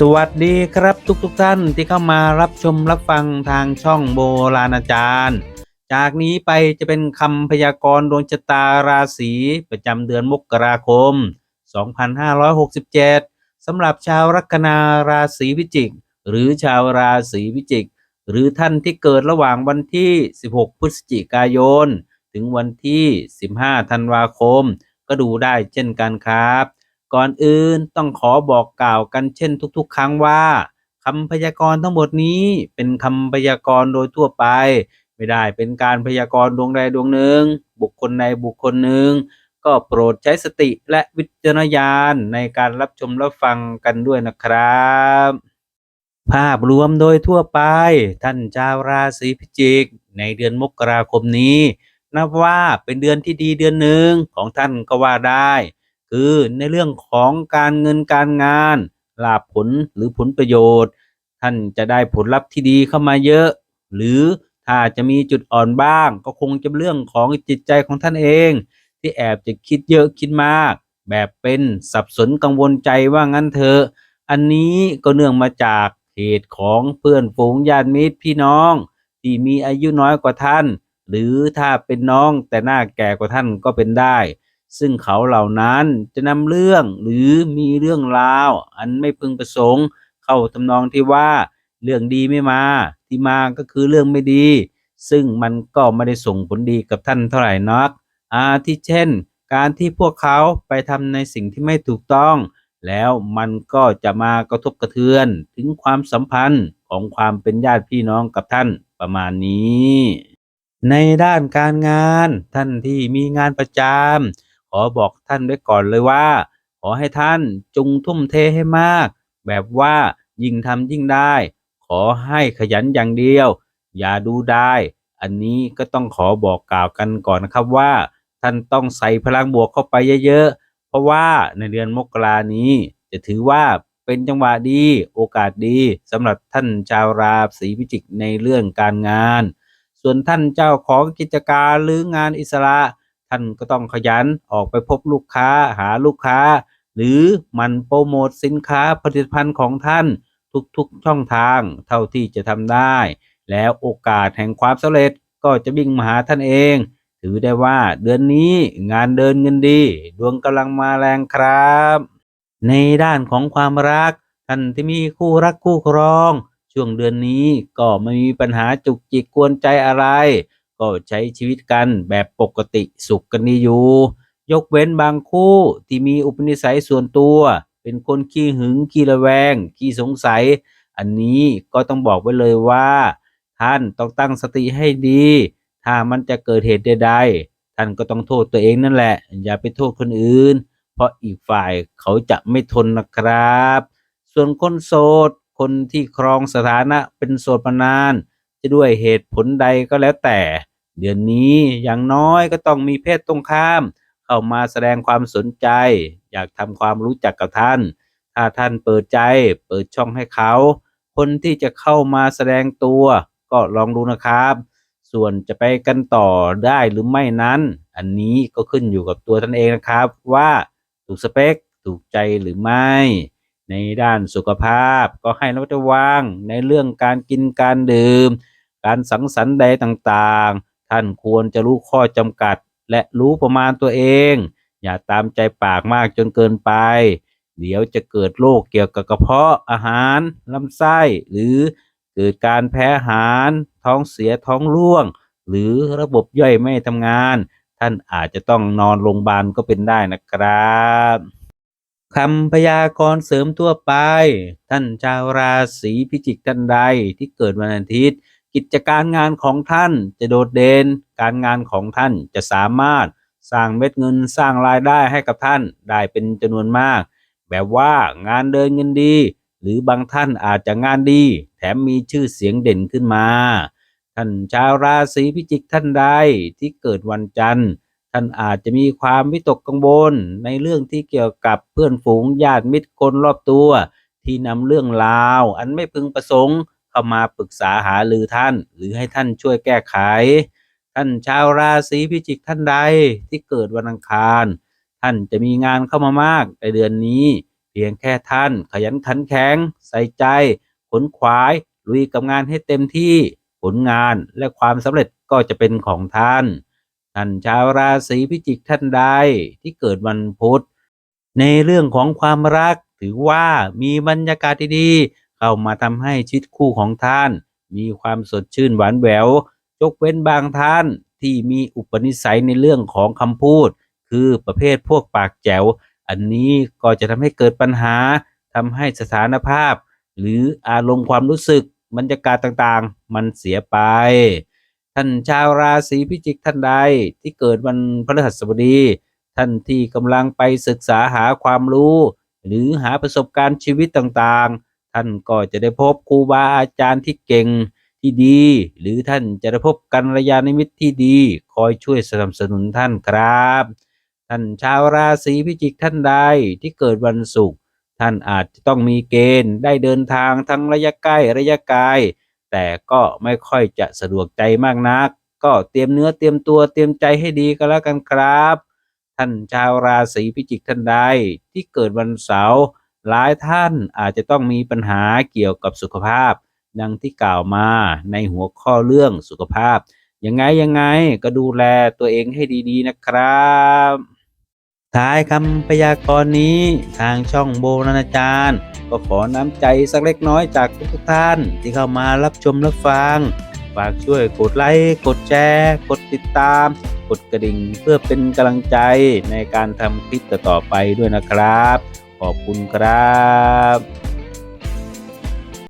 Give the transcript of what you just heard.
สวัสดีครับทุกทุกท่านที่เข้ามารับชมรับฟังทางช่องโบราณอาจารย์ จากนี้ไปจะเป็นคำพยากรณ์ดวงชะตาราศีประจำเดือนมกราคม 2567 สำหรับชาวลัคนาราศีพิจิก หรือชาวราศีพิจิก หรือท่านที่เกิดระหว่างวันที่ 16 พฤศจิกายน ถึงวันที่ 15 ธันวาคม ก็ดูได้เช่นกันครับ ก่อนอื่นต้องขอบอกกล่าวกันเช่นทุกๆ ครั้งว่าคำพยากรณ์ทั้งหมดนี้เป็นคำพยากรณ์โดยทั่วไป ไม่ได้เป็นการพยากรณ์ดวงใดดวงหนึ่ง บุคคลใดบุคคลหนึ่ง ก็โปรดใช้สติและวิจารณญาณในการรับชมรับฟังกันด้วยนะครับ ภาพรวมโดยทั่วไป ท่านชาวราศีพิจิก ในเดือนมกราคมนี้ นับว่าเป็นเดือนที่ดีเดือนหนึ่งของท่านก็ว่าได้ คือในเรื่องของการเงินการงานลาผลหรือผลประโยชน์ ท่านจะได้ผลลัพธ์ที่ดีเข้ามาเยอะ หรือถ้าจะมีจุดอ่อนบ้าง ก็คงจะเรื่องของจิตใจของท่านเอง ที่แอบจะคิดเยอะคิดมาก แบบเป็นสับสนกังวลใจว่างั้นเถอะอันนี้ก็เนื่องมาจากเหตุของเพื่อนฝูงญาติมิตรพี่น้อง ที่มีอายุน้อยกว่าท่าน หรือถ้าเป็นน้องแต่หน้าแก่กว่าท่านก็เป็นได้ ซึ่งเขาเหล่านั้นจะนำเรื่องหรือมีเรื่องราว อันไม่พึงประสงค์ เข้าทำนองที่ว่า เรื่องดีไม่มา ที่มาก็คือเรื่องไม่ดี ซึ่งมันก็ไม่ได้ส่งผลดีกับท่านเท่าไหร่นัก อาทิเช่น การที่พวกเขาไปทำในสิ่งที่ไม่ถูกต้อง แล้วมันก็จะมากระทบกระเทือนถึงความสัมพันธ์ของความเป็นญาติพี่น้องกับท่านประมาณนี้ ในด้านการงานท่านที่มีงานประจำ อบอกท่านไว้ก่อนเลยว่า ขอให้ท่านจงทุ่มเทให้มาก แบบว่ายิ่งทำยิ่งได้ ขอให้ขยันอย่างเดียว อย่าดูได้ อันนี้ก็ต้องขอบอกกล่าวกันก่อนนะครับว่า ท่านต้องใส่พลังบวกเข้าไปเยอะๆ เพราะว่าในเดือนมกรานี้ จะถือว่าเป็นจังหวะดี โอกาสดีสำหรับท่านชาวราศีพิจิกในเรื่องการงาน ส่วนท่านเจ้าของกิจการหรืองานอิสระ ท่านก็ต้องขยันออกไปพบลูกค้าหาลูกค้า หรือมันโปรโมทสินค้าผลิตภัณฑ์ของท่านทุกๆช่องทางเท่าที่จะทำได้ แล้วโอกาสแห่งความสำเร็จก็จะวิ่งมาหาท่านเอง ถือได้ว่าเดือนนี้งานเดินเงินดี ดวงกำลังมาแรงครับ ในด้านของความรัก ท่านที่มีคู่รักคู่ครอง ช่วงเดือนนี้ก็ไม่มีปัญหาจุกจิกกวนใจอะไร ก็ใช้ชีวิตกันแบบปกติสุขกันดีอยู่ ยกเว้นบางคู่ที่มีอุปนิสัยส่วนตัว เป็นคนขี้หึงขี้ระแวงขี้สงสัย อันนี้ก็ต้องบอกไว้เลยว่า ท่านต้องตั้งสติให้ดี ถ้ามันจะเกิดเหตุใดๆท่านก็ต้องโทษตัวเองนั่นแหละ อย่าไปโทษคนอื่น เพราะอีกฝ่ายเขาจะไม่ทนนะครับ ส่วนคนโสด คนที่ครองสถานะเป็นโสดมานาน จะด้วยเหตุผลใดก็แล้วแต่ เดือนนี้อย่างน้อยก็ต้องมีเพศตรงข้าม เข้ามาแสดงความสนใจ อยากทำความรู้จักกับท่าน ถ้าท่านเปิดใจเปิดช่องให้เขา คนที่จะเข้ามาแสดงตัว ก็ลองดูนะครับ ส่วนจะไปกันต่อได้หรือไม่นั้น อันนี้ก็ขึ้นอยู่กับตัวท่านเองนะครับว่าถูกสเปคถูกใจหรือไม่ ในด้านสุขภาพก็ให้ระมัดระวังในเรื่องการกินการดื่ม การสังสรรค์ใดต่างๆ ท่านควรจะรู้ข้อจำกัด และรู้ประมาณตัวเอง อย่าตามใจปากมากจนเกินไป เดี๋ยวจะเกิดโรคเกี่ยวกับกระเพาะอาหารลำไส้หรือเกิดการแพ้อาหาร ท้องเสียท้องร่วง หรือระบบย่อยไม่ทำงาน ท่านอาจจะต้องนอนโรงพยาบาลก็เป็นได้นะครับคำพยากรณ์เสริมทั่วไป ท่านชาวราศีพิจิกท่านใดที่เกิดวันอาทิตย์ กิจการงานของท่านจะโดดเด่นการงานของท่านจะสามารถสร้างเม็ดเงินสร้างรายได้ให้กับท่านได้เป็นจำนวนมาก แบบว่างานเดินเงินดี หรือบางท่านอาจจะงานดี แถมมีชื่อเสียงเด่นขึ้นมา ท่านชาวราศีพิจิกท่านใดที่เกิดวันจันทร์ ท่านอาจจะมีความวิตกกังวลในเรื่องที่เกี่ยวกับเพื่อนฝูงญาติมิตรคนรอบตัว ที่นำเรื่องราว อันไม่พึงประสงค์ เข้ามาปรึกษาหารือท่าน หรือให้ท่านช่วยแก้ไข ท่านชาวราศีพิจิกท่านใดที่เกิดวันอังคาร ท่านจะมีงานเข้ามามากในเดือนนี้ เพียงแค่ท่านขยันขันแข็ง ใส่ใจ ขนขวาย ลุยกับงานให้เต็มที่ผลงานและความสำเร็จก็จะเป็นของท่าน ท่านชาวราศีพิจิกท่านใดที่เกิดวันพุธในเรื่องของความรักถือว่ามีบรรยากาศดี เข้ามาทำให้ชีวิตคู่ของท่าน มีความสดชื่นหวานแหววยกเว้นบางท่านที่มีอุปนิสัยในเรื่องของคำพูด คือประเภทพวกปากแจ๋ว อันนี้ก็จะทำให้เกิดปัญหาทำให้สถานภาพ หรืออารมณ์ความรู้สึกบรรยากาศต่างๆ มันเสียไป ท่านชาวราศีพิจิกท่านใดที่เกิดวันพฤหัสบดี ท่านที่กำลังไปศึกษาหาความรู้ หรือหาประสบการณ์ชีวิตต่างๆ ท่านก็จะได้พบครูบาอาจารย์ที่เก่งที่ดี หรือท่านจะได้พบกัลยาณมิตรที่ดี คอยช่วยสนับสนุนท่านครับ ท่านชาวราศีพิจิกท่านใดที่เกิดวันศุกร์ท่านอาจจะต้องมีเกณฑ์ได้เดินทางทั้งระยะใกล้ระยะไกลแต่ก็ไม่ค่อยจะสะดวกใจมากนัก ก็เตรียมเนื้อเตรียมตัวเตรียมใจให้ดีก็แล้วกันครับ ท่านชาวราศีพิจิกท่านใดที่เกิดวันเสาร์ หลายท่านอาจจะต้องมีปัญหาเกี่ยวกับสุขภาพ ดังที่กล่าวมาในหัวข้อเรื่องสุขภาพ ยังไงยังไงก็ดูแลตัวเองให้ดีๆนะครับ ท้ายคำพยากรณ์นี้ทางช่องโบราณอาจารย์ ก็ขอน้ำใจสักเล็กน้อยจากทุกท่านที่เข้ามารับชมรับฟังฝากช่วยกดไลค์กดแชร์กดติดตาม กดกระดิ่งเพื่อเป็นกำลังใจในการทำคลิปต่อๆไปด้วยนะครับ ขอบคุณครับ